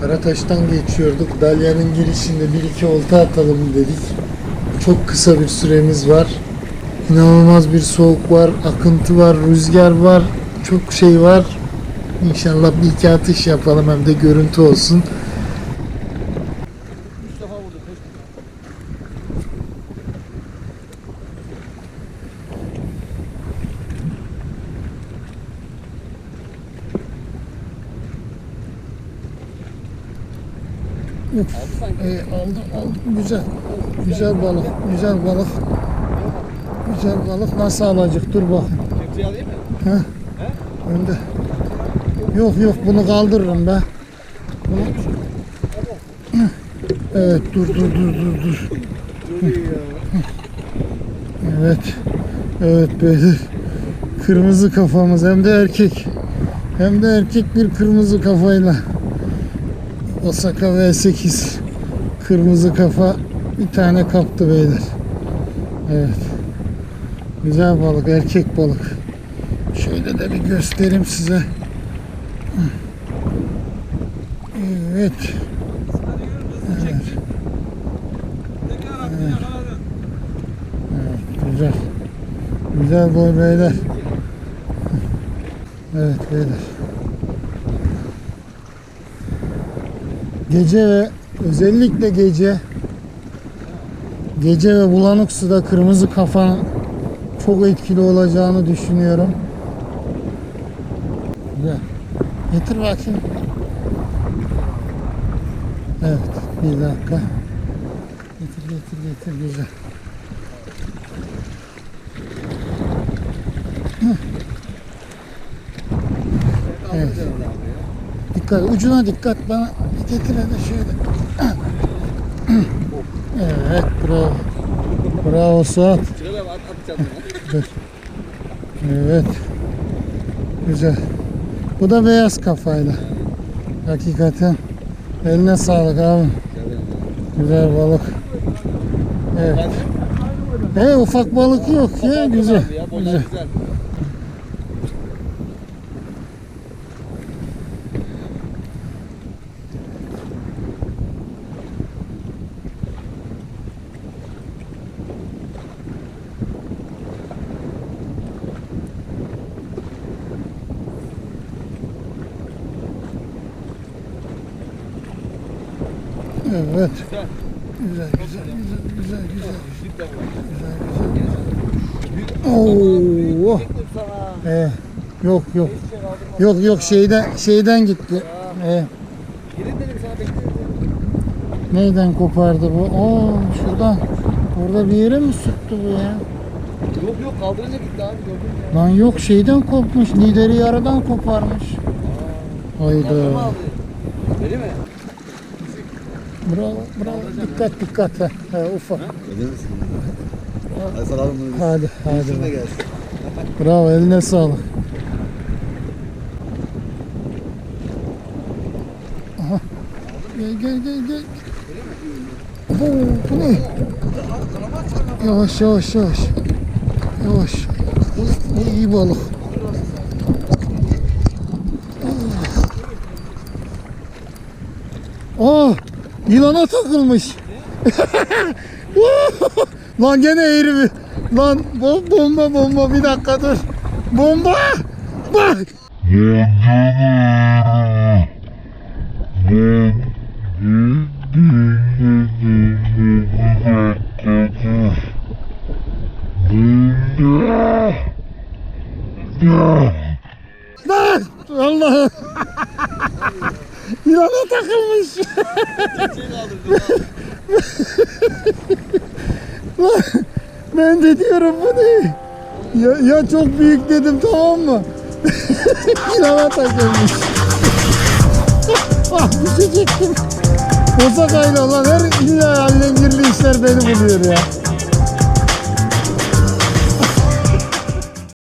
Karataş'tan geçiyorduk. Dalyan'ın girişinde bir iki olta atalım dedik. Çok kısa bir süremiz var. İnanılmaz bir soğuk var, akıntı var, rüzgar var, çok şey var. İnşallah bir iki atış yapalım hem de görüntü olsun. Ee, aldım aldım güzel. Güzel balık, güzel balık. Güzel balık nasıl alacak? Dur bakayım. Kepçeyi alayım mı? Ha? Önde. Yok yok bunu kaldırırım be. Bunu... Evet dur dur dur dur dur. Evet. Evet beyler. Kırmızı kafamız hem de erkek. Hem de erkek bir kırmızı kafayla. Osaka V8 kırmızı kafa bir tane kaptı beyler. Evet. Güzel balık, erkek balık. Şöyle de bir göstereyim size. Evet. Evet. Evet. Evet, güzel. Güzel boy beyler. Evet beyler. Gece ve özellikle gece gece ve bulanık suda kırmızı kafanın çok etkili olacağını düşünüyorum. Güzel. Getir bakayım. Evet, bir dakika. Getir, getir, getir, güzel. Hı. Evet. Dikkat, ucuna dikkat bana getir hadi şöyle. Evet, bravo. Bravo Suat. Evet. Güzel. Bu da beyaz kafayla. Hakikaten. Eline sağlık abi. Güzel balık. Evet. He ufak balık yok ya güzel. Güzel. Evet. Güzel. Güzel güzel güzel güzel güzel. Güzel. Oo. He. Yok yok. Yok yok şeyden şeyden gitti. Bekledim. Neyden kopardı bu? Oo şuradan. Orada bir yere mi sürttü bu ya? Yok yok kaldırınca gitti abi gördün mü? Lan yok şeyden kopmuş. Lideri yarıdan koparmış. Hayda. Öyle mi? Bravo, bravo. Dikkat, dikkat. Ha, ha ufak. Hadi sana alın bunu. Hadi, hadi. Gelsin. Bravo, eline sağlık. Aha. Gel, gel, gel, gel. Oo, bu ne? Yavaş, yavaş, yavaş. Yavaş. Bu iyi balık. Yılana takılmış. Lan gene eğri bir. Lan bo- bomba bomba bir dakika dur. Bomba! Bak! Lan! Allah'ım! Yılana takılmış. Ben de diyorum bu ne? Ya, ya çok büyük dedim tamam mı? İlana takılmış. ah düşecektim. Osaka'yla olan her illa alengirli işler beni buluyor ya.